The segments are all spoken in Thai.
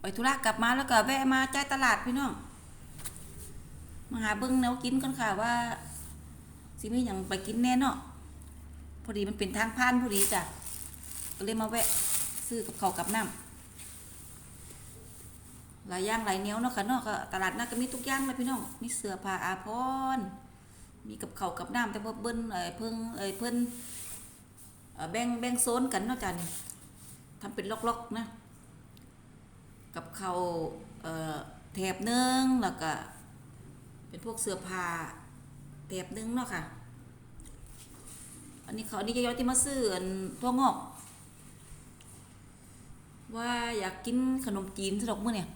ไปธุระกลับมาแล้วก็แวะมาใจตลาดพี่น้องมาหาเบิ้งแนวกินก่อนค่ะว่าสิมีหยังไปกินแน่เนาะพอดีมันเป็นทางผ่านพอดีจ้ะก็เลยมาแวะซื้อกับเขากับน้ำหลายย่างหลายแนวเนาะค่ะเนาะก็ตลาดนัดก็มีทุกอย่างเลยพี่น้องมีเสื้อผ้าอาภรณ์มีกับเขากับน้ำแต่ว่าเบิ้นเอ้ยเพิ่งเอ้ยเพิ่นเออแบ่งแบ่งโซนกันเนาะจ้ะนี่ทำเป็นล็อกๆนะ กับเขาเแถบนึงแล้วก็ เป็นพวกเสื้อผ้าแถบนึงเนาะค่ะ อันนี้เขาอันนี้ยายที่มาซื้ออันทั่วงอก ว่าอยากกินขนมจีนสะดอกมื้อเนี่ย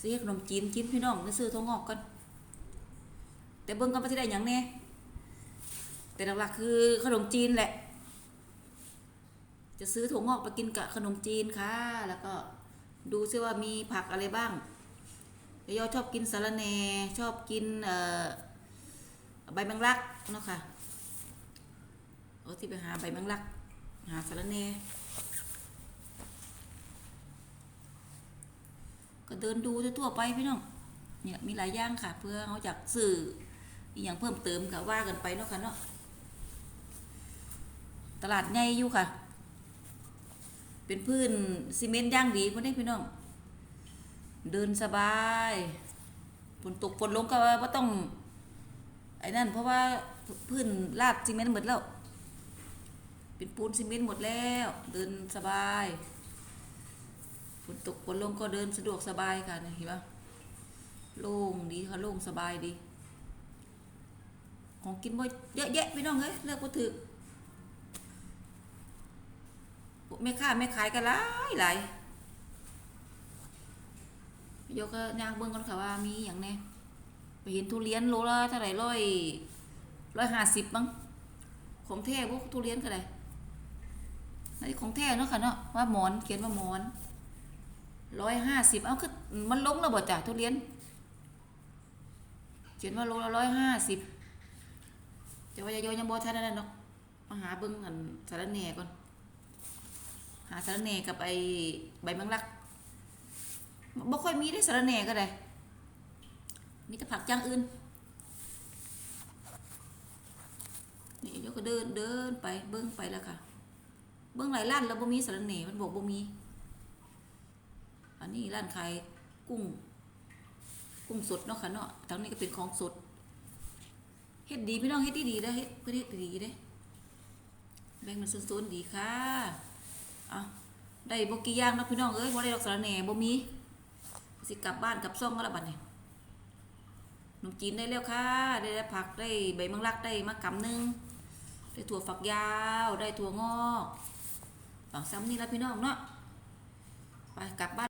ซื้อขนมจีนกินพี่น้องไปซื้อทั่วงอกกันแต่เบิ่งกันว่าสิได้หยังแน่แต่หลักๆคือขนมจีนแหละ จะซื้อถั่วงอกไปกินกับขนมจีนค่ะ แล้วก็ ดูซิว่ามีผักอะไรบ้างยายอชอบกินสาระแหน่ชอบกินใบแมงลักเนาะค่ะเอาที่ไปหาใบแมงลัก หาสาระแหน่ก็เดินดูทั่วไปพี่น้องเนี่ยมีหลายอย่างค่ะ เพื่อเขาอยากสื่ออย่างเพิ่มเติมก็ว่ากันไปเนาะค่ะเนาะตลาดใหญ่อยู่ค่ะ เป็นพื้นซีเมนต์ย่างดีพวกนี้พี่น้อง เดินสบายฝนตกฝนลงก็ว่าต้องไอ้นั่นเพราะว่าพื้นลาดซีเมนต์หมดแล้ว เป็นปูนซีเมนต์หมดแล้ว เดินสบายฝนตกฝนลงก็เดินสะดวกสบายค่ะเห็นปะโล่งดีค่ะโล่งสบายดี ของกินบ่เยอะแยะพี่น้องเอ้ยเลือกบ่ถือ แม่ค้าแม่ขายกันหลายหลายยกก็ย่างเบิ่งก่อนค่ะว่ามีอย่างแน่ไปเห็นทุเรียนโลละเท่าไหร่ร้อยร้อยห้าสิบมั้งของแท้พวกทุเรียนก็ได้อันนี้ของแท้เนาะค่ะเนาะว่าหมอนเขียนว่าหมอนร้อยห้าสิบเอาคือมันลงแล้วบ่จ้ะทุเรียน เขียนว่าโลละร้อยห้าสิบจะว่ายายยังบ่ทันนั่นเนาะมาหาเบิ่งอันสารแหน่ก่อน สาระแหน่กับไอใบแมงลักบ่ค่อยมีได้สาระแหน่ก็ได้มีแต่ผักอย่างอื่นนี่เดี๋ยวก็เดินเดินไปเบิ้งไปแล้วค่ะ เบิ้งหลายร้านแล้วบ่มีสาระแหน่มันบอกบ่มี อันนี้ร้านขายกุ้ง กุ้งสดเนาะค่ะเนาะทางนี้ก็เป็นของสดเฮ็ดดีพี่น้องเฮ็ดดีดีๆเด้เฮ็ดเพื่อเฮ็ดดีๆเด้แบ่งมันโซนๆดีค่ะ เอาได้บกี่อย่างนาะพี่น้องเอ้ยบ่ได้ดอกสารแหน่บ่มีสิกลับบ้านกลับซ่องก็แล้วบัดนี้ขนมจีนได้แล้วค่ะได้ได้ผักได้ใบมังลักได้มะกำนึงได้ถั่วฝักยาวได้ถั่วงอก ฝังซ้ำนี่ละพี่น้องเนาะไปกลับบ้าน